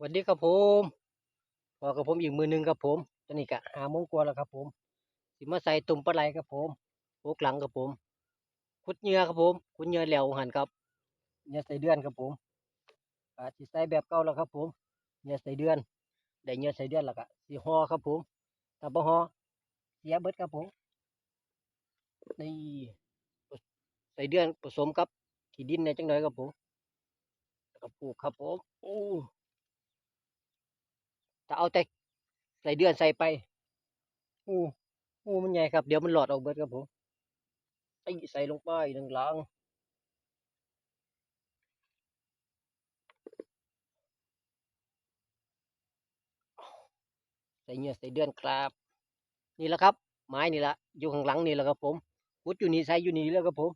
วัสดีครับผมพอกับผมอีกมือหนึงครับผมตอนนี้ก็หาโมงกว่าแล้วครับผมสิมาใส่ตุ่มปลาไหลครับผมโปกหลังครับผม ขุดเหยื่อครับผมขุดเหยื่อแล้วหันครับเหยื่อใส่เดือนครับผมอาสิใส่แบบเก่าแล้วครับผมเหยื่อใส่เดือนได้เหยื่อใส่เดือนแล้วก็สิห่อครับผมถ้าบ่ห่อเสียเบิดครับผมนี่ใส่เดือนผสมกับขี้ดินในจังหน่อยครับผมแล้วก็ปลูกครับผมโอ้ ถ้าเอาแต่ใส่เดือนใส่ไปโอ้โอ้มันใหญ่ครับ เดี๋ยวมันหลอดออกเบิดครับผมไอ้ใส่ลงไปหนึ่งหลังใส่เหงื่อใส่เดือนครับ นี่แหละครับ ไม้นี่แหละอยู่ข้างหลังนี่แหละครับผมพุดอยู่นี่ใส่อยู่นี่แล้วครับผม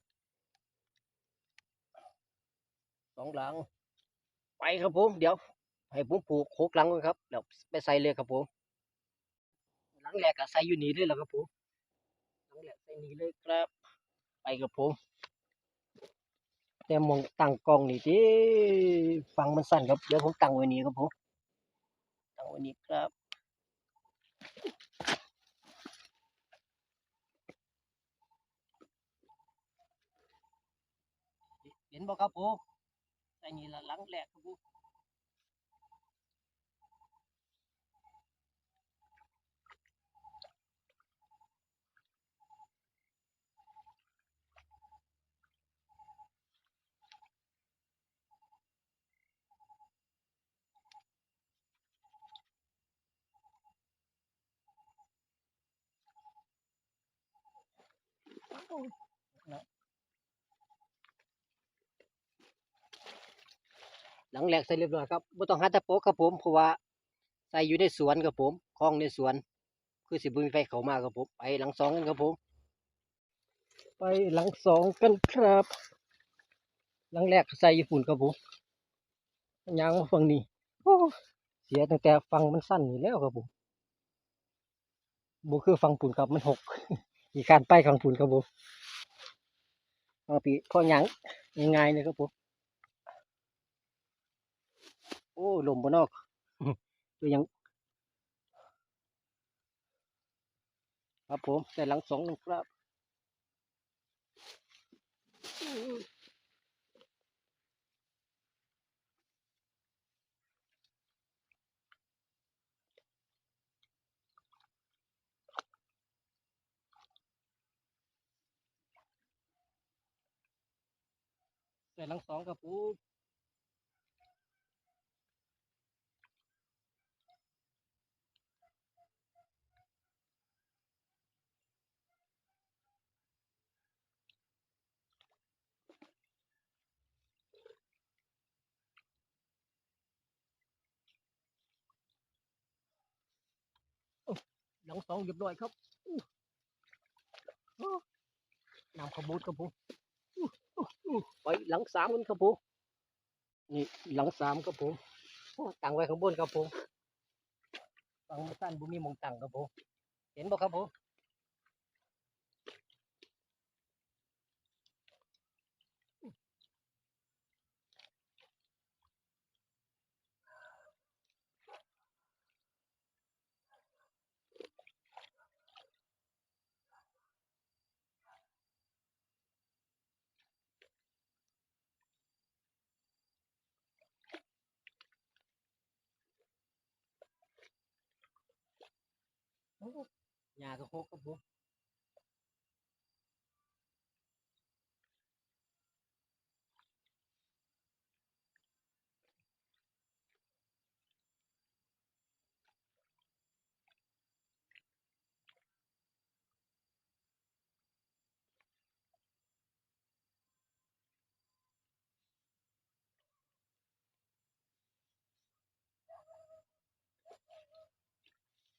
สองหลัง ไปครับผม เดี๋ยว ให้ผมผูกโคกหลังก่อนครับเดี๋ยวไปใส่เลยครับผมหลังแรกก็ใส่อยู่นี่เลยแหละครับผมหลังแรกใส่นี่เลยครับ ไปครับผมแต่มองตั้งกล้องนี่ที่ฟังมันสั่นครับเดี๋ยวผมตั้งไว้นี่ครับผมตั้งไว้นี่ครับเห็นบ่ครับผมใส่นี่ละหลังแรกครับผม หลังแรกใส่เรียบร้อยครับบ่ต้องหาตะโปะครับผมเพราะว่าใส่อยู่ในสวนครับผมคลองในสวน คือสิบุมีไฟเขามาครับผมไปหลังสองกันครับผม ไปหลังสองกันครับ หลังแรกใส่ญี่ปุ่นครับผมยางมาฟังนี้โอ้เสียตั้งแต่ฟังมันสั้นนี่แล้วครับผมบ่คือฟังปุ่นครับมันหก มีการไปของฝุ่นครับผมเอาปีข้อยังง่ายๆเลยครับผมโอ้ลมบนนอกตัวยังครับผมแต่หลังสองนะครับ ใส่หลังสองครับผมหลังสองเรียบร้อยครับอู้อู้นำขบวนครับผม ไปหลังสามกันครับผมนี่หลังสามครับผมตั้งไว้ข้างบนครับผมฟังมันสั้นบุมีมองตั้งครับผมเห็นบ่ครับผม โอ้ยาก็โคกครับผม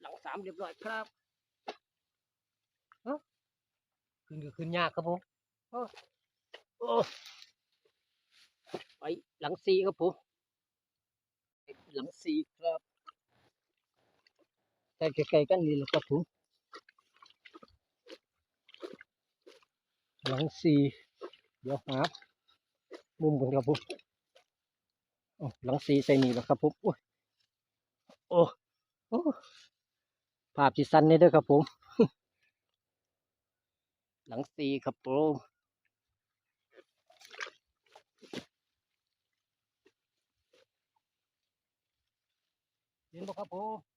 หลังสามเรียบร้อยครับเอ้าขึ้นก็ขึ้นยากครับผมโอ้โอ้ไปหลังสี่ครับผมหลังสี่ครับใกล้ใกล้ๆกันนี่แหละครับผมหลังสี่เดี๋ยวหามุมกันครับผมอ้าวหลังสี่ใส่นี่แหละครับผมโอ้ยโอ้โอ้ ภาพที่สั้นนี่ด้วยครับผม หลังสีครับผมเห็นบ่ครับผม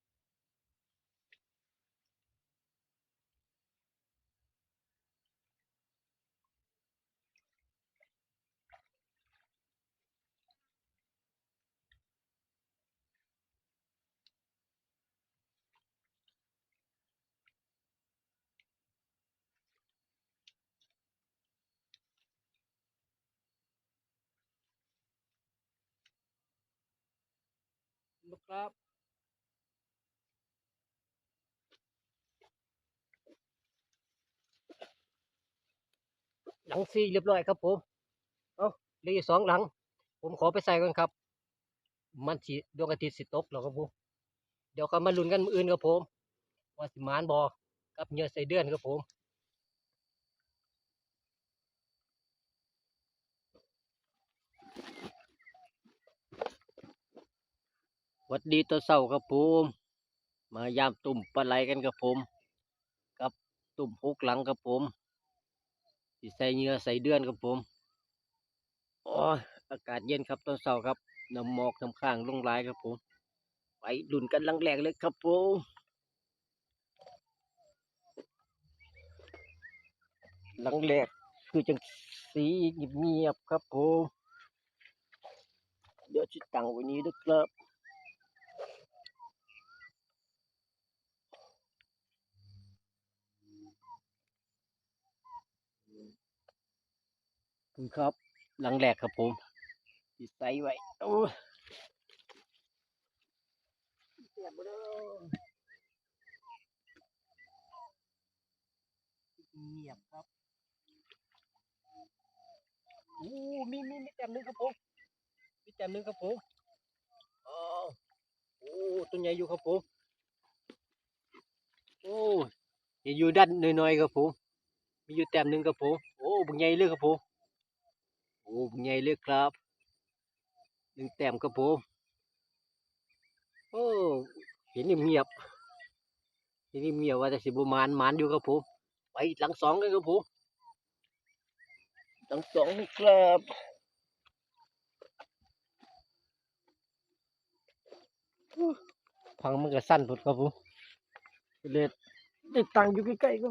นบ่ครับ หลังสี่เรียบร้อยครับผมเอาเหลืออีกสองหลัง ผมขอไปใส่ก่อนครับ มันสิดวงอาทิตย์สิตกแล้วครับผมเดี๋ยวก็มาลุ้นกันมืออื่นครับผมว่าสิมานบอกับเหยื่อใส่เดือนครับผม วัดดีตัวเศร้าครับผมมายามตุ่มปลาไหลกันครับผม กับตุ่มฮุกหลังครับผมสิใส่เหงื่อใส่เดือนครับผมโอ้ยอากาศเย็นครับตอนเช้าครับน้ำหมอกน้ำข้างลงลายครับผม ไปดุนกันลังแรกเลยครับผมลังแรกคือจังสีเงียบๆครับผมเดี๋ยวชิดตังไว้นี้ด้วยครับ คุณครับหลังแรกครับผมสิใส่ไว้โอ้เสียบเด้อเงียบครับโอ้มีมีมีแต้มหนึงครับผม มีแต้มหนึงครับผมอ๋อโอ้ตัวใหญ่อยู่ครับผม โอ้ยอยู่ด้านน้อยๆครับผม มีอยู่แต้มหนึงครับผม โอ้บุญใหญ่เลยครับผม อ้ใหญ่เลยครับหนึ่งแต้มครับผมโอ้เห็นเงียบเห็นเงียบว่าแต่สิบมานมานอยู่ครับผมไปหลังสองเลยครับผมหลังสองครับพังมันก็สั้นพุดครับผมเลยได้ตังอยู่ใกล้ๆก็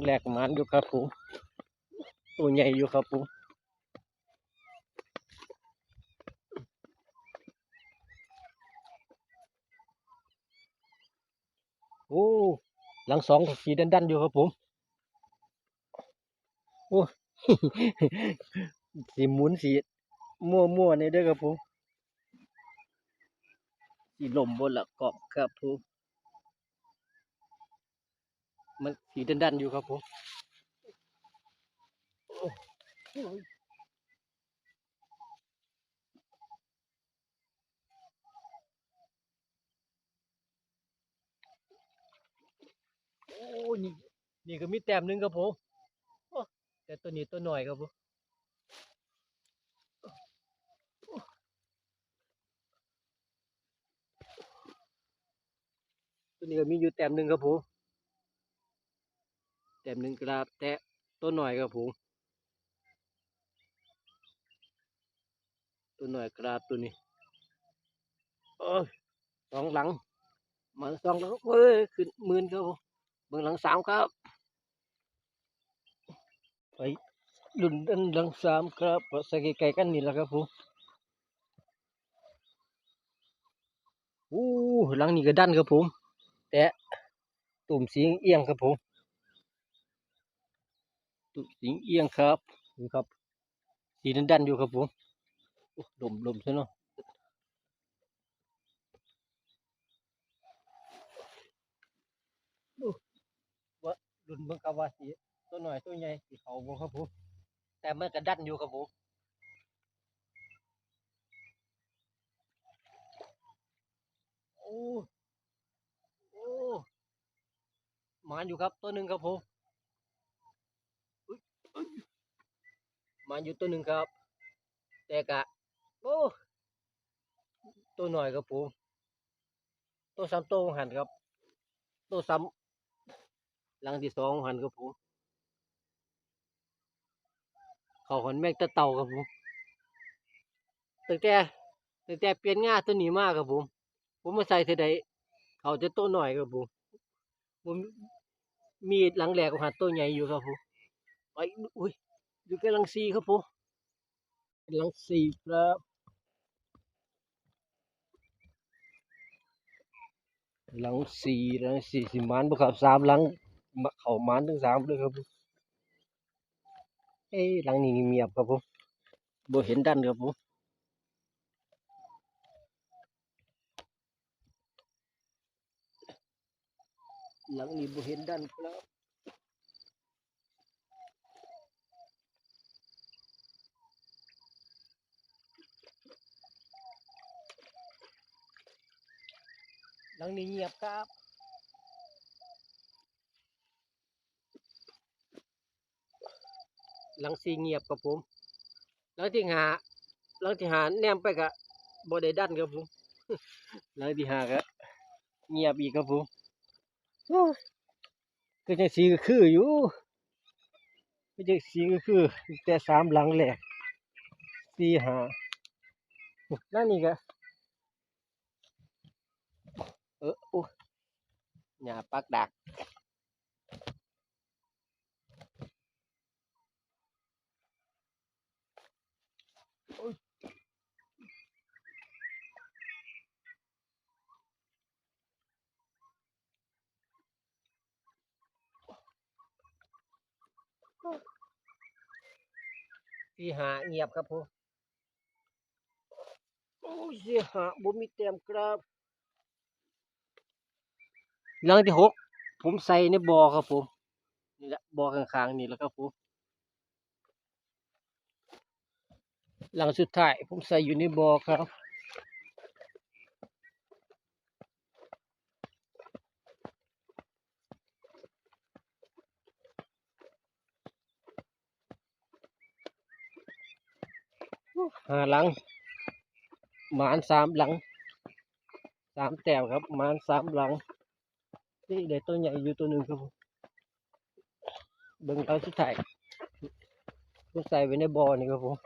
งแรกมานอยู่ครับผมตัวใหญ่อยู่ครับผมโอ้หลังสองสีดันๆอยู่ครับผมโอ้สีหมุนสีมั่วๆนี่เด้อครับผมสีลมบนละเกาะครับผม มันสีดันๆอยู่ครับผมโอ้โอ้นี่นี่ก็มีแต้มหนึงครับผมแต่ตัวนี้ตัวหน่อยครับผมตัวนี้ก็มีอยู่แต้มหนึงครับผม แต้มหนึ่งกระแต่ตัวหน่อยครับผมตัวหน่อยกระตัวนี้โอ้สองหลังมาสองหลังเฮ้ยขึ้นหมื่นครับผมเบื้องหลังสามครับไปลุ่นด้านหลังสามครับเพราะใส่ไก่กันนี่แหละครับผมโอ้หลังนี้ก็ดันครับผม แต่ตุ่มสีเอียงครับผม ตุ่มสีเอียงครับนี่ครับ สีดันดันๆอยู่ครับผมโอ้ลมลมซะเนาะว่ารุ่นเบิ่งกับว่าสีตัวหน่อยตัวใหญ่สีเขาบ่ครับผมแต่มันก็ดันอยู่ครับผมโอ้โอ้หมานอยู่ครับตัวหนึ่งครับผม มาอยู่ตัวหนึ่งครับ แต่กะโอ้ตัวหน่อยครับผมตัวซ้ำตัวหันครับ ตัวซ้ำหลังที่สองหันครับผมเขาหันแมงตะเต่าครับผมตั้งแต่ตั้งแต่เปลี่ยนง่าตัวนี้มากครับผม ผมมาใส่เท่าใดเขาจะตัวหน่อยครับผมผมมีดหลังแหลกของหันตัวใหญ่อยู่ครับผม ไปอุ้ยอยู่กำลังซีครับผมกำลังซีครับหลังสี่หลังสี่สิมันบ่ครับสามหลังเขามันทั้งสามเลยครับผมเอ้ยหลังนี้เงียบครับผมบ่เห็นดันครับผมหลังนี้บ่เห็นดันครับ หลังนี้เงียบครับหลังสีเงียบครับผมหลังที่หาหลังที่หาแนมไปกะบ่ได้ดันครับผมหลังที่หากะเงียบอีกครับผมก็จังสีก็คืออยู่ก็จังสีก็คือ แต่สามหลังแหลกสี่หานั่นนี่กะ เออโอ้ยหญ้าปักดักสี่หาเงียบครับผมโอ้ยสี่หาบ่มีเต็มครับ หลังที่หกผมใส่ในบ่อครับผมนี่แหละบ่อข้างๆนี่แหละครับผมหลังสุดท้ายผมใส่อยู่ในบ่อครับ หาหลังหมานสามหลังสามแต้มครับหมานสามหลัง นี่เดี๋ยวตัวใหญ่อยู่ตัวหนึ่งครับผมเบิ่งเอาสุดท้ายผมใส่ไว้ในบ่อนี่ครับผม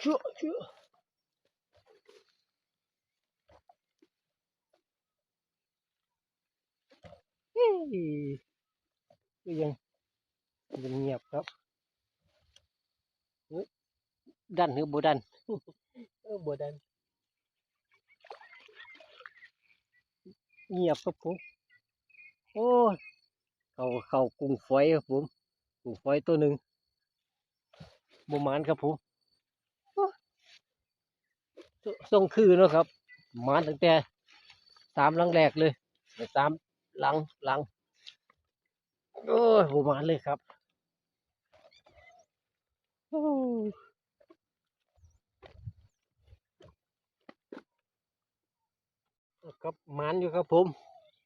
ชื่อเชื่อเฮ้ยก็ยังยังเงียบครับดันหรือบ่ดันเออบ่ดัน เงียบครับผม โอ้เขาเขากุ้งฝอยครับผมกุ้งฝอยตัวหนึ่งบหมานครับผมส่งคือเนาะครับมานตั้งแต่สามหลังแรกเลยสามหลังหลังโอ้ยบหมานเลยครับ โอ้ ครับหมานอยู่ครับผม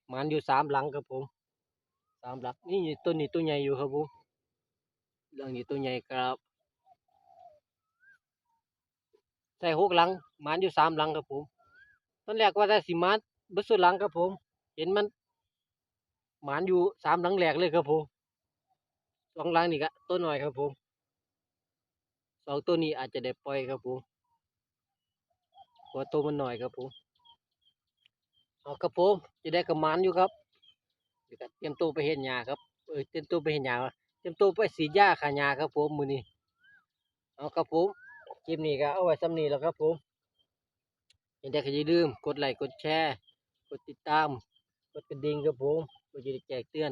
หมานอยู่สามหลังครับผมสามหลังนี่ต้นนี้ตัวใหญ่อยู่ครับผมเรื่องนี้ตัวใหญ่ครับใส่หกหลังหมานอยู่สามหลังครับผมตอนแรกว่าจะสิมานเบิดสุดหลังครับผม เห็นมันหมานอยู่สามหลังแหลกเลยครับผมสองหลังนี่ก็ตัวหน่อยครับผมสองตัวนี้อาจจะได้ปล่อยครับผมพราะตัวมันหน่อยครับผม เอาครับผมจะได้กระมานอยู่ครับเดี๋ยวเตรียมตัวไปเห็นหญ้าครับเออเตรียมตัวไปเห็นหญ้าเตรียมตัวไปสีดยาขาหญ้าครับผมมือนี้เอาครับผมคลิปนี้ก็เอาไว้ซ้ำนี้แล้วครับผมยังได้ก็อย่าลืมกดไลค์กดแชร์กดติดตามกดกระดิ่งครับผมเพื่อจะได้แจ้งเตือน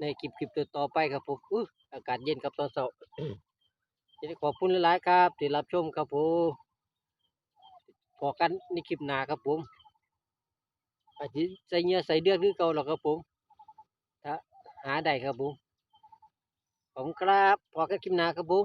ในคลิปคลิปต่อไปครับผมอุ้อากาศเย็นครับตอนเช้าจะได้ขอบคุณหลายๆครับที่รับชมครับผมพอกันในคลิปหน้าครับผม อาจจะใส่เนื้อใส่เดือดคือเก่าหรอกครับผมถ้าหาได้ครับผมขอบคุณครับพอกันคลิปหน้าครับผม